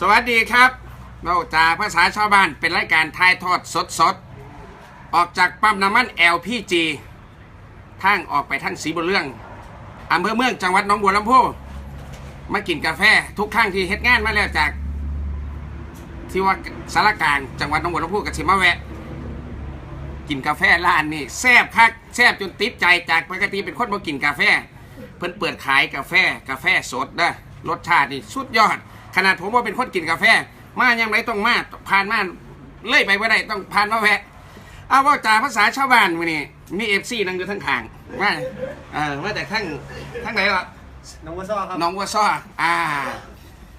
สวัสดีครับเราจากภาษาชาวบ้านเป็นรายการทายทอดสดสดๆออกจากปั๊มน้ำมัน LPG ทางออกไปทางสีบุญเรื่องอำเภอเมืองจังหวัดหนองบัวลำพูมากินกาแฟทุกครั้งที่เฮ็ดงานมาแล้วจาก ที่ว่าสารกลางจังหวัดหนองบัวลำพูกับสิมาแวะ กินกาแฟร้านนี่แซ่บคักแซ่บจนติดใจจากปกติเป็นคนบ่กินกาแฟ เพิ่นเปิดขายกาแฟกาแฟสดเด้อรสชาตินี่สุดยอด ขนาดผมว่าเป็นคนกินกาแฟ มายังไงต้องมาผ่านมาเลื่อยไปไม่ได้ต้องผ่านมาแวะเอาว่าจากภาษาชาวบ้านมื้อนี้มีเอฟซีนั่งอยู่ทั้งข้างมาเออมาจากทั้งทั้งไหนล่ะน้องวัวซ้อครับน้องวัวซ้ออ่า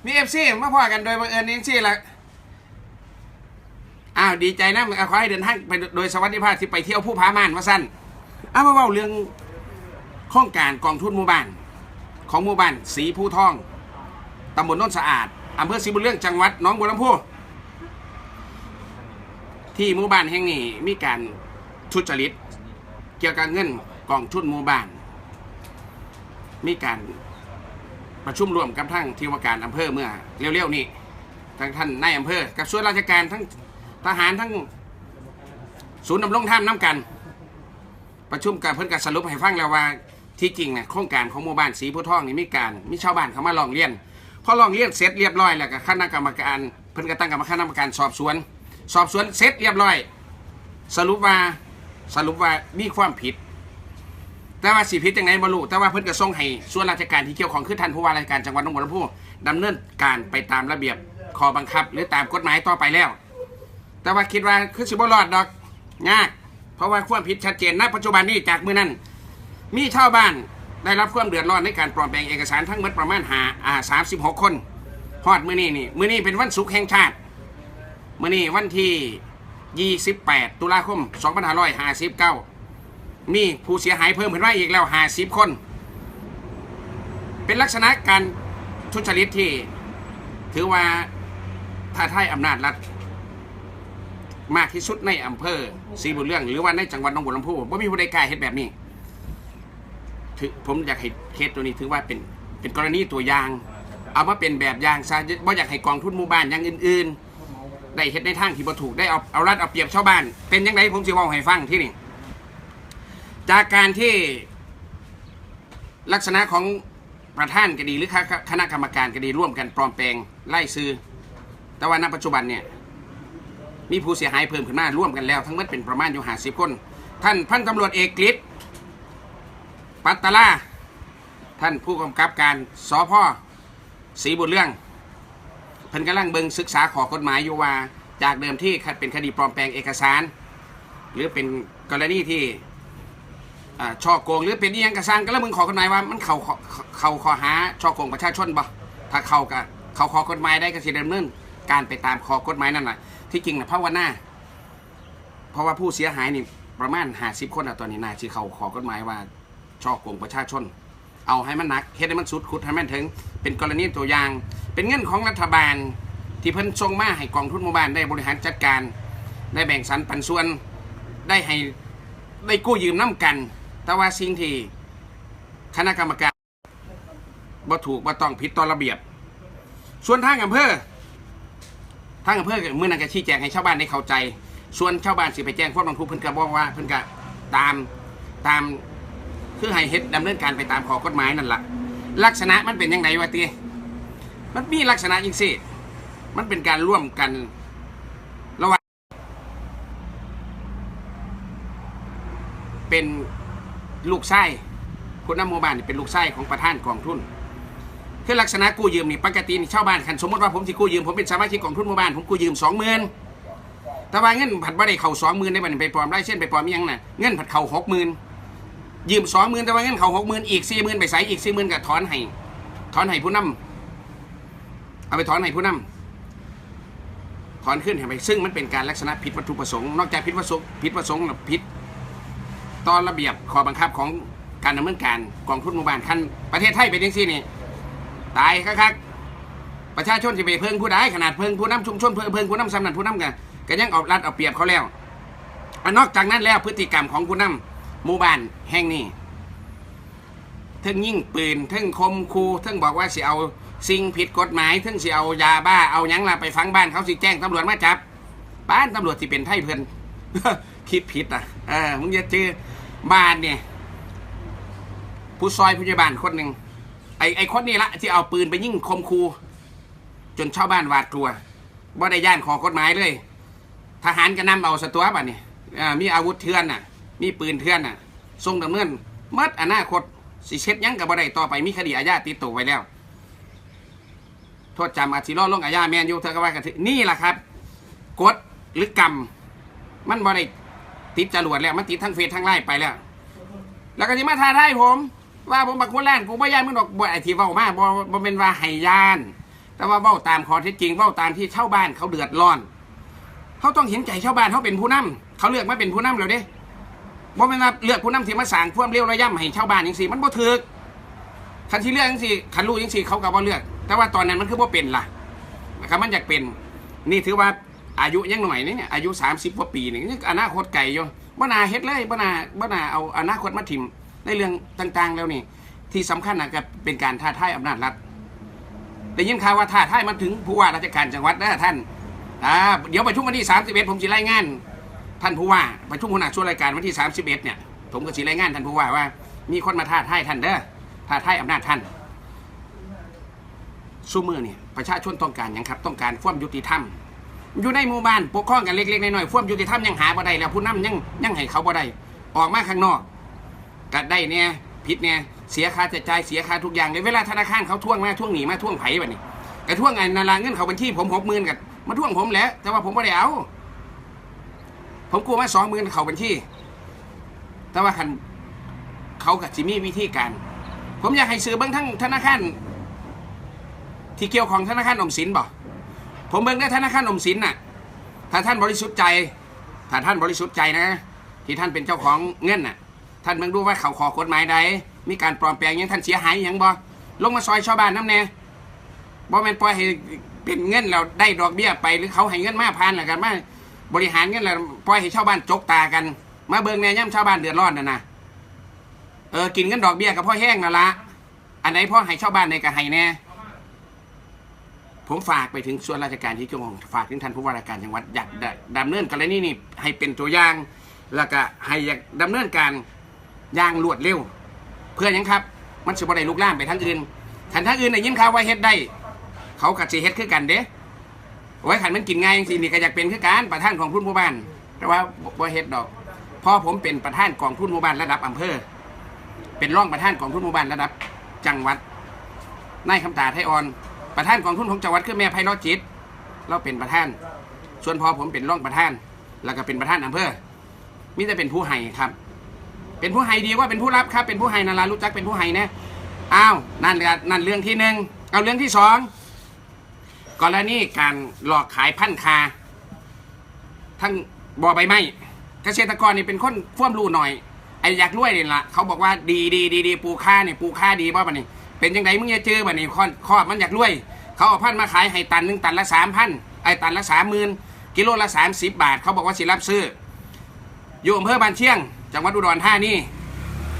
มีเอฟซีมาพอกันโดยบังเอิญนี่ซี่ละอ้าวดีใจนะขอให้เดินทางไปโดยสวัสดิภาพที่ไปเที่ยวผู้พามานมาสั้นเอามาเว่าเรื่องโครงการกองทุนหมู่บ้าน ของหมู่บ้านสีผู้ทอง ตำบลโนนสะอาดอำเภอศรีบุญเรื่องจังหวัดหนองบัวลำพูที่หมู่บ้านแห่งนี้มีการทุจริตเกี่ยวกับเงินกองทุนหมู่บ้าน มีการประชุมร่วมกับทั้งที่ว่าการอำเภอเมื่อเร็วๆนี้ทั้งท่านนายอำเภอ กับส่วนราชการทั้งทหารทั้งศูนย์ดำรงธรรมน้ำกัน ประชุมกับเพื่อนกับสรุปให้ฟังแล้วว่าที่จริงเนี่ยโครงการของหมู่บ้านสีผู้ทองนี่มีการมีชาวบ้านเขามาลองเรียน พอลองเรียนเสร็จเรียบร้อยแล้วก็คณะกรรมการเพื่นก็ตั้งกรรมคณะกรรมการสอบสวน สอบสวนเสร็จเรียบร้อย สรุปว่าสรุปว่ามีความผิด แต่ว่าสิพิษจังไงบ่รู้แต่ว่าเพิ่นก็ส่งให้ส่วนราชการที่เกี่ยวข้องคือท่านผู้ว่าราชการจังหวัดหนองบัวลำพูดำเนินการไปตามระเบียบข้อบังคับ หรือตามกฎหมายต่อไปแล้ว แต่ว่าคิดว่าคือสิบ่รอดดอกยากเพราะว่าความผิดชัดเจนณปัจจุบันนี้จากมื้อนั้น มีชาวบ้าน ได้รับความเดือดร้อนในการปลอมแปลงเอกสารทั้งหมดประมาณหาอ่า36คนฮอดมื้อนี้นี่มื้อนี้เป็นวันศุกร์แห่งชาติมื้อนี้วันที่ 28 ตุลาคม 2559 มีผู้เสียหายเพิ่มขึ้นมาอีกแล้วห้าสิบคน เป็นลักษณะการทุจริตที่ ถือว่าท้าทายอำนาจรัฐมากที่สุดในอำเภอศรีบุญเรื่อง หรือว่าในจังหวัดหนองบัวลำพูว่ามีผู้ใดกล้าเห็นแบบนี้ ถือผมอยากให้เคสตัวนี้ถือว่าเป็นเป็นกรณีตัวอย่าง เอามาเป็นแบบอย่างซะว่าอยากให้กองทุนหมู่บ้านอย่างอื่น ๆ ได้เห็นในทางที่บ่ถูกได้เอาเอารัดเอาเปรียบชาวบ้าน เป็นยังไงผมจะบอกให้ฟังที่นี่จากการที่ลักษณะของประธานก็ดีหรือคณะกรรมการก็ดีร่วมกันปลอมแปลงไล่ซื้อ แต่ว่าณปัจจุบันเนี่ยมีผู้เสียหายเพิ่มขึ้นมาร่วมกันแล้ว ทั้งหมดเป็นประมาณอยู่หาสิบคน ท่านพันตำรวจเอกกฤษ ปัตตลา ท่านผู้กำกับการสพศรีบุญเรื่องเพิ่นกำลังเบิงศึกษาขอกฎหมายอยู่ว่า จากเดิมที่เป็นคดีปลอมแปลงเอกสาร หรือเป็นกรณีที่ช่อโกงหรือเป็นยังกระซังก็แล้วมึงขอกฎหมายว่ามันเขาเขาเขาขอหาช่อโกงประชาชนบ่ถ้าเขาก็เขาขอกฎหมายได้ก็สิดำเนินการไปตามขอกฎหมายนั่นแหละที่จริงนะภาวนาเพราะว่าผู้เสียหายนี่ประมาณหาสิบคนอะตอนนี้นายที่เขาขอกฎหมายว่า ช่อโกงประชาชน เอาให้มันหนักเฮ็ดให้มันสุดขุดให้มันถึง เป็นกรณีตัวอย่าง เป็นเงินของรัฐบาล ที่เพิ่นส่งมาให้กองทุนหมู่บ้านได้บริหารจัดการ ได้แบ่งสรรปันส่วนได้ให้ได้กู้ยืมน้ำกัน แต่ว่าสิ่งที่คณะกรรมการบ่ถูกบ่ต้องผิดต่อระเบียบ ส่วนทางอำเภอทางอำเภอเมื่อนั้นก็ชี้แจงให้ชาวบ้านได้เข้าใจ ส่วนชาวบ้านสิไปแจ้งความร้องทุกข์เพิ่นก็บอกว่าเพิ่นก็ตามตาม คือให้เฮ็ดดำเนินการไปตามข้อกฎหมายนั่นล่ะลักษณะมันเป็นยังไงวะตีมันมีลักษณะจริงสิมันเป็นการร่วมกันระหว่างเป็นลูกไส้คุณน้ำโมบานนี่เป็นลูกไส้ของประธานกองทุนคือลักษณะกู้ยืมนี่ปกตินี่ชาวบ้านคันสมมติว่าผมสิกู้ยืมผมเป็นสมาชิกกองทุนหมู่บ้านผมกู้ยืมสองหมื่นแต่ว่าเงินผัดบ่ได้เข่าสองหมื่นได้บัดนไปปลอมได้เช่นไปปลอมยังน่ะเงินผัดเข่าหกหมื่น ยืมสองหมื่นแต่ว่าเงินเขาหกหมื่นอีกสี่หมื่นไปใส่อีกสี่หมื่นก็ถอนให้ถอนให้ผู้นำเอาไปถอนให้ผู้นำถอนขึ้นให้ไปซึ่งมันเป็นการลักษณะผิดวัตถุประสงค์นอกจากผิดวัตถุผิดประสงค์แล้วผิดตอนระเบียบข้อบังคับของการดำเนินการกองทุนหมู่บ้านคันประเทศไทยเป็นยังซี่นี่ตายคักๆประชาชนจะไปเพิ่งผู้ใดขนาดเพิ่งผู้นำชุมชนเพิ่งเพิ่งผู้นำสำนักผู้นำกันก็ยังเอารัดเอาเปรียบเขาแล้วนนอกจากนั้นแล้วพฤติกรรมของผู้นำ หมู่บ้านแห่งนี้ทั้งยิ่งปืนทั้งคมคูทั้งบอกว่าสิเอาสิ่งผิดกฎหมายถึงสิเอายาบ้าเอายังล่ะไปฟังบ้านเขาสิแจ้งตำรวจมาจับบ้านตำรวจที่เป็นไทยเพื่อนคิดผิดอะเออมึงจะเจอบ้านเนี่ยผู้ซอยผู้ใหญ่บ้านคนหนึ่งไอ้ไอ้คนนี้ละที่เอาปืนไปยิงคมคูจนชาวบ้านหวาดกลัวบ่าได้ย่านขอกฎหมายเลย ทหารก็นำเอาสตัวบัดนี่มีอาวุธเถื่อนน่ะ มีปืนเถื่อนน่ะทรงดำเนินมัดอนาคตสิเช็ดหยังกับบ่ได้ต่อไปมีคดีอาญาติดตัวไว้แล้ว โทษจำอาจสิรอดลงอาญาแมนอยู่เธอก็ว่ากันเถอะนี่แหละครับกฎหรือกรรม มันบ่ได้ติดจรวดแล้วมันติดทั้งเฟซทั้งไลน์ไปแล้ว แล้วก็สิมาท้าทายผม ว่าผมบักคนแล่นกูบ่ย่านมึงดอกบ่ไอทีเว้ามาบ่บ่เป็นว่าให้ยาน แต่ว่าเว้าตามข้อเท็จจริงเว้าตามที่ชาวบ้านเขาเดือดร้อนเขาต้องเห็นใจชาวบ้านเขาเป็นผู้นำเขาเลือกมาเป็นผู้นำแล้วเด้ บ่แม่นว่าเลือกผู้นำที่มาสร้างความเร็วระย่ำให้ชาวบ้านจังซี่มันบ่ถูกคันที่เลือกจังซี่คันรู้จังซี่เขาก็บ่เลือก แต่ว่าตอนนั้นมันคือบ่เป็นล่ะนะครับมันอยากเป็นนี่ถือว่าอายุยังหน่อยนี่เนี่ยอายุ 30กว่าปีนี่ยังอนาคตไกลอยู่บ่นาเฮ็ดเลยบ่นาบ่นาเอาอนาคตมาถิ่มในเรื่องต่างๆ แล้วนี่ ที่สำคัญนะก็เป็นการท้าทายอำนาจรัฐได้ยินข่าวว่าท้าทายมาถึงผู้ว่าราชการจังหวัดนะท่านอ่าเดี๋ยวประชุมวันที่31ผมสิรายงาน ท่านผู้ว่าประชุมหัวหน้าส่วนรายการวันที่ 31เนี่ยผมก็สิรายงานท่านผู้ว่าว่า มีคนมาท้าทายท่านเด้อท้าทายอำนาจท่านสู้มือเนี่ยประชาชนต้องการหยังครับ ต้องการความยุติธรรมอยู่ในหมู่บ้านปกครองกันเล็กๆน้อยๆความยุติธรรมยังหาบ่ได้แล้วผู้นำยังยังให้เขาบ่ได้ออกมาข้างนอกก็ได้เนี่ยผิดเนี่ยเสียค่าใช้จ่ายเสียค่าทุกอย่างเลยเวลาธนาคารเขาท่วงมาท่วงหนีมาท่วงไผ่แบบนี้กระท่วงไงนาราเงินเขาบัญชีผมหกหมื่นกับมาท่วงผมแล้ว แต่ว่าผมไม่ได้เอา ผมกลัวมาสองหมื่นเขาบัญชีแต่ว่าคันเขากับจิมี่วิธีการ ผมอยากให้ซื้อเบิ้งทั้งธนาคารที่เกี่ยวของธนาคารอมสินบ่ผมเบิ่งได้ธนาคารอมสินน่ะ ถ้าท่านบริสุทธิ์ใจถ้าท่านบริสุทธิ์ใจนะ ที่ท่านเป็นเจ้าของเงินน่ะ ท่านเบิ่งดูว่าเขาขอกฎหมายใดมีการปลอมแปลงยังท่านเสียหายยังบ่ลงมาซอยชาวบ้านน้ำแน่บ่แม่นปล่อยให้เป็นเงินแล้วได้ดอกเบี้ยไปหรือเขาให้เงินมาพันแล้วกันมา บริหารเงินแล้วปล่อยให้ชาวบ้านจกตากัน มาเบิ่งแน่ย่ำชาวบ้านเดือดร้อนน่ะนะเออกินเงินดอกเบี้ยกับพ่อแห้งนั่นละอันไหนพ่อให้ชาวบ้านในกะให้แน่ผมฝากไปถึงส่วนราชการที่เกี่ยวข้องฝากถึงท่านผู้ว่าราชการจังหวัดอยากดดำเนินกรณีนี้ให้เป็นตัวอย่างแล้วก็ให้อยากดำเนินการอย่างรวดเร็ว เพื่อหยังครับ มันสิบ่ได้ลุกลามไปทางอื่นขันทางอื่นได้ยินข่าวว่าเฮ็ดได้ เขากับสิเฮ็ดคือกันเด้ ไว้ขันมันกินง่ายจังซี่นี่ก็อยากเป็นคือการประธานของทุนหมู่บ้าน แต่ว่าบ่เฮ็ดดอกเพอผมเป็นประธานกองทุนหมู่บ้านระดับอำเภอ เป็นรองประธานกองทุนหมู่บ้านระดับ จังหวัดนายคำตาไทยออน ประธานกองทุนของจังหวัดคือแม่ไพเราะจิต เราเป็นประธาน ส่วนพ่อผมเป็นรองประธาน แล้วก็เป็นประธานอำเภอมิจะเป็นผู้ให้ครับ เป็นผู้ให้ดีว่าเป็นผู้รับครับ เป็นผู้ให้นารารู้จักเป็นผู้ให้นะอ้าวนั่นก็นั่นเรื่องที่หนึ่งเอาเรื่องที่สอง กรณีการหลอกขายพันธุ์คา ทั้งบ่อใบไม้เกษตรกรนี่เป็นคนฟ่วมรู้หน่อยไอ้อยากรวยนี่ละเขาบอกว่าดีดีดีดีปูค่าเนี่ยปูค่าดีบ่ปะนี่เป็นยังไงมึงจะเจอบ่นี่ข้อข้อมันอยากรวย เขาเอาพันธุ์มาขายให้ตันหนึ่งตันละสามพันไอ้ตันละสามหมื่นกิโลละสามสิบบาท เขาบอกว่าสิรับซื้อ อยู่อำเภอบ้านเชียง จังหวัดอุดรธานี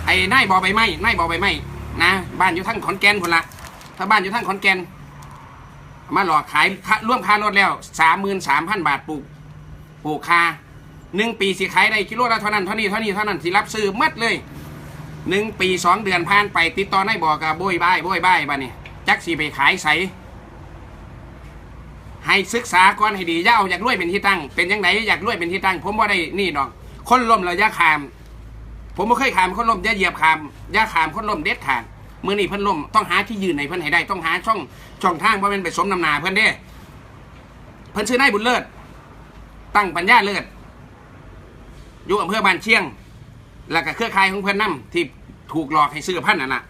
ไอ้นายบ่อใบไม้นายบ่อใบไม้นะบ้านอยู่ทั้งขอนแก่นคนละถ้าบ้านอยู่ทั้งขอนแก่น มาหลอกขายร่วมค่ารถแล้วสามหมื่นสามพันบาทปลูกปลูกคาหนึ่งปีสิขายได้กิโลละเท่านั้นเท่านี้เท่านี้เท่านั้นสิรับซื้อมัดเลยหนึ่งปีสองเดือนผ่านไปติดต่อได้บอกกับโบยบายโบยบายบ้านี่จักสีไปขายใสให้ศึกษาก่อนให้ดีย่าเอาอยากรวยเป็นที่ตั้ง เป็นยังไงอยากรวยเป็นที่ตั้ง ผมว่าได้นี่ดอก คนล้มเราอย่าขาม ผมไม่เคยขามคนล้มอย่าเหยียบขามอย่าขามคนล้มเด็ดขาด มื่อนี่เพิ่นล่มต้องหาที่ยืนในเพิ่นให้ได้ ต้องหาช่องช่องทางเพราะมันไปสมน้ำนาเพิ่นเด้ เพิ่นชื่อนายบุญเลิศ ตั้งปัญญาเลิศอยู่อำเภอบ้านเชียง แล้วก็เครือข่ายของเพิ่นนำที่ถูกหลอกให้ซื้อพันน่ะน่ะ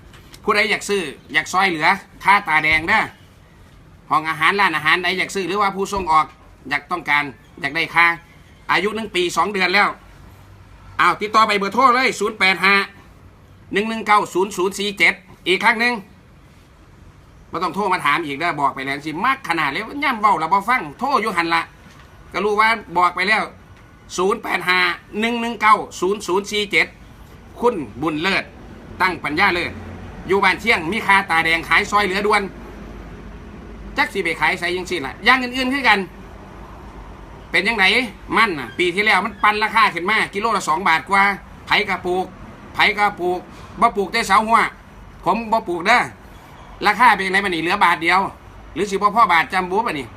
ผู้ใดอยากซื้ออยากซอยเหลือค่าตาแดงเด้อห้องอาหารร้านอาหารใดอยากซื้อหรือว่าผู้ส่งออกอยากต้องการอยากได้ค่าอายุหนึ่งปีสองเดือนแล้วอ้าวติดต่อไปเบอร์โทรเลย 0 8 5 1 1 9 0 0 4 7 อีกครั้งหนึ่งไม่ต้องโทรมาถามอีกได้บอกไปแล้วสิมากขนาดเลยย่ำเบาเราบ่ฟังโทรอยู่หันละก็รู้ว่าบอกไปแล้ว 0 8 5 1 1 9 0 0 4 7 คุณบุญเลิศ ตั้งปัญญาเลิศ อยู่บ้านเที่ยง มีคาตาแดงขายซอยเหลือด่วน จักสีไปขายใส่ยังสิละย่างอื่นๆคือกัน เป็นยังไงมันน่ะ ปีที่แล้วมันปันราคาขึ้นมา กิโลละสองบาทกว่า ไผกระปลูก ไผกระปลูกบ่ปลูกได้เสาหัว ผมบ่ปลูกเด้อราคาเป็นยังไงมันนี่เหลือบาทเดียว หรือสิบ่พ่อบาทจำบูปะนี่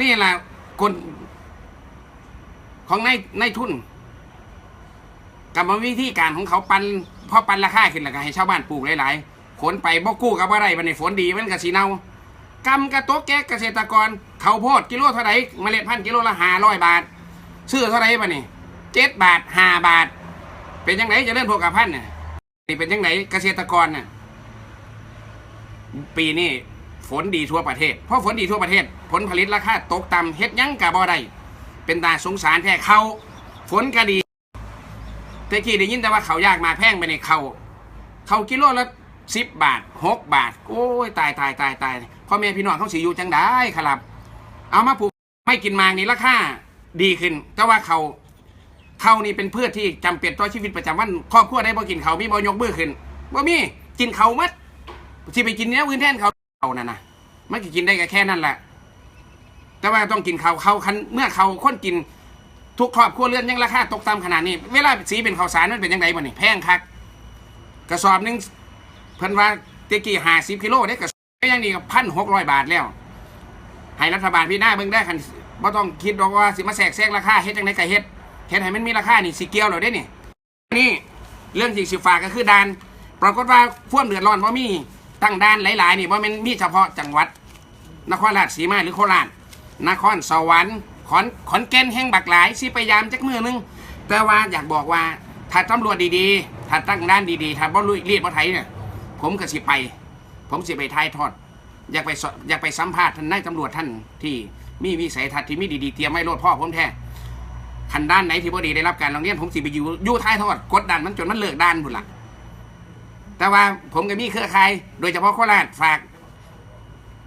นี่แหละคนของในในทุนกรรมวิธีการของเขาปันพอปันราคาขึ้นแล้วก็ให้ชาวบ้านปลูกหลายๆขนไปบ่กู้กับอะไรบันนี้ฝนดีมันก็สีเนากำกระโตกแก่เกษตรกรเขาโพดกิโลเท่าไรเมล็ดพันธุ์กิโลละห้าร้อยบาทซื้อเท่าไร่บันนี้เจ็ดบาทห้าบาท เป็นยังไงจะเล่นพวกกับพันเนี่ยนี่เป็นยังไงเกษตรกรเนี่ย ปีนี้ฝนดีทั่วประเทศ เพราะฝนดีทั่วประเทศ ผลผลิตราคาตกต่ำเฮ็ดยังกะบ่ได้เป็นตาสงสารแท้เขาฝนก็ดีแต่กี้ได้ยินแต่ว่าเขายากมาแพงไปในเขาเขากิโลละสิบบาทหกบาท โอ้ยตายตายตายตายพ่อแม่พี่น้องเขาสิอยู่จังได้ครับ เอามาปลูกไม่กินมางนี่ราคาดีขึ้น แต่ว่าเขาเขานี่เป็นพืชที่จำเป็นต่อชีวิตประจำวันครอบครัวได้บ่กินเขามีบ่ยกมือขึ้นบ่มีกินเขามัด ที่ไปกินเนื้ออื่นแทนเขาเขานั่นนะมันก็กินได้แค่นั้นแหละ แต่ว่าต้องกินเขาเขาคันเมื่อเขาคนกินทุกครอบครัวเรือนยังราคาตกต่ำขนาดนี้ เวลาสีเป็นข้าวสารมันเป็นยังไงบ่นี่แพงคักกระสอบหนึ่งเพิ่นว่าเตกี้ห้าสิบกิโลได้กระสอบยังนี่ก็พันหกร้อยบาทแล้ว ให้รัฐบาลพี่หน้าเบิ่งได้คันบ่ต้องคิดดอกว่าสิมาแทรกแซงราคาเฮ็ดจังไดก็เฮ็ดเฮ็ดให้มันมีราคานี่สิเกี่ยวแล้วเด้นี่นี่เรื่องที่สิฝากก็คือดาน ปรากฏว่าท่วมเดือดร้อนบ่มี ตั้งด่านหลายๆ นี่บ่แม่นมีเฉพาะจังหวัด นครราชสีมาหรือโคราชนครสวรรค์ขอนขอนแก่นแห่งบักหลายสิพยายามจักมือนึงแต่ว่าอยากบอกว่าถ้าตำรวจดีๆ ถ้าตั้งด้านดีๆ ถ้าบ่ลุยเรีดบ่ไถเนี่ยผมก็สิไป ผมสิไปทายทอด อยากไปอยากไปสัมภาษณ์ท่านนายตำรวจท่านที่มีวิสัยทัศน์ที่มีดีๆเตรียมไว้โลดพ่อผมแท้คันด้านไหนที่บ่ดีได้รับการร้องเรียนผมสิไปอยู่อยู่ท้ายทอดกดดันมันจนมันเลิกด้านพุ่นล่ะ แต่ว่าผมก็มีเครือข่าย โดยเฉพาะโคราชฝาก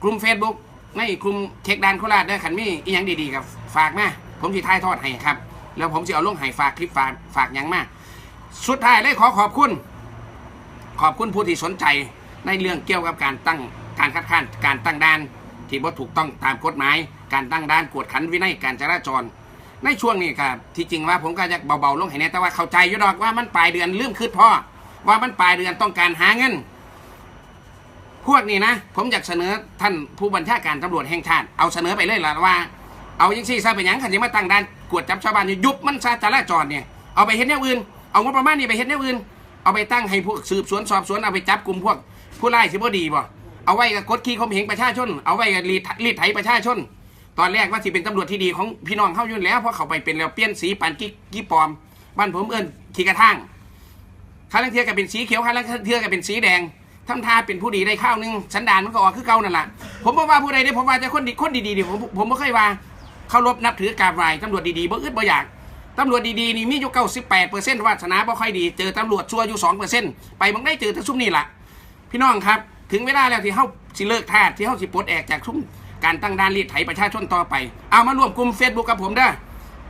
กลุ่ม Facebook ในกลุ่มเช็คดานโคราชได้อขันมีอีหยังดีๆกับฝากมาผมสิท้ายทอดให้ครับ แล้วผมจะเอาลงให้ฝากคลิปฝากฝากหยังมาสุดท้ายเลยขอขอบคุณ ขอบคุณผู้ที่สนใจในเรื่องเกี่ยวกับการตั้งการคัดค้านการตั้งด่าน ที่บ่ถูกต้องตามกฎหมาย การตั้งด่านกวดขันวินัยการจราจร ในช่วงนี้ครับที่จริงว่าผมก็จะเบาๆลงให้แน่แต่ว่าเข้าใจอยู่ดอกว่ามันปลายเดือนลืมคืดพ่อ ว่ามันปลายเดือนต้องการหาเงิน พวกนี้นะ ผมอยากเสนอท่านผู้บัญชาการตำรวจแห่งชาติ เอาเสนอไปเลยล่ะว่า เอายังซี่ซะเป็นหยังขันจะมาตั้งด่านกวดจับชาวบ้านอยู่ยุบมันซาจราจรเนี่ย เอาไปเฮ็ดแนวอื่น เอางบประมาณนี้ไปเฮ็ดแนวอื่น เอาไปตั้งให้พวกสืบสวนสอบสวนเอาไปจับกลุ่มพวก ผู้ไล่สิบดีบ่ เอาไว้กับกดขี่ข่มเหงประชาชน เอาไว้กับรีดรีไถประชาชน ตอนแรกว่าสิเป็นตำรวจที่ดีของพี่น้องเข้ายุ่นแล้วเพราะเขาไปเป็นแล้วเปลี่ยนสีปันกิ๊กกี้ปลอม บ้านผมเอิ้นขี่กระทั่ง ข้าลังเทียกับเป็นสีเขียวข้าลังเทียกับเป็นสีแดงทำท่าเป็นผู้ดีได้ข้าวหนึงสันดานมันก็ออกคือเก่านั่นแหละผมบอกว่าผู้ใดเนี่ยผมว่าจะคนดีคนดีๆดิผมผมไม่เคยว่าเคารพนับถือกราบไหว้ตำรวจดีๆบ่อึดบ่อยากตำรวจดีๆนี่มีอยู่เก้าสิบแปดเปอร์เซ็นต์วาสนาบ่ค่อยดีเจอตำรวจชั่วอยู่สองเปอร์เซ็นต์ไปบังได้เจอแต่ซุ่มนี่แหละพี่น้องครับ ถึงเวลาแล้วที่เฮาสิเลิกทาสที่เฮาสิปลดแอกจากซุ่มการตั้งด่านรีดไถประชาชนต่อไป เอามารวมกลุ่มเฟซบุ๊กกับผมเด้อ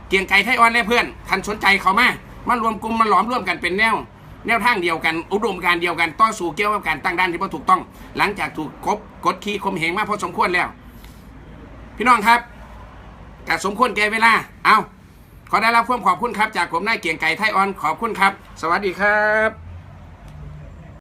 เกียงไก่ไทยออนและเพื่อนท่านสนใจเขามา มารวมกลุ่มมาหลอมร่วมกันเป็นแนว แนวทางเดียวกันอุดมการเดียวกันต่อสู่เกี่ยวกับการตั้งด้านที่บ่ถูกต้อง หลังจากถูกกบกดขี่ข่มเหงมาพอสมควรแล้ว พี่น้องครับกสมควรแก่เวลา เอาขอได้รับความขอบคุณครับ จากผมนายเกียงไก่ไทยออนขอบคุณครับ สวัสดีครับ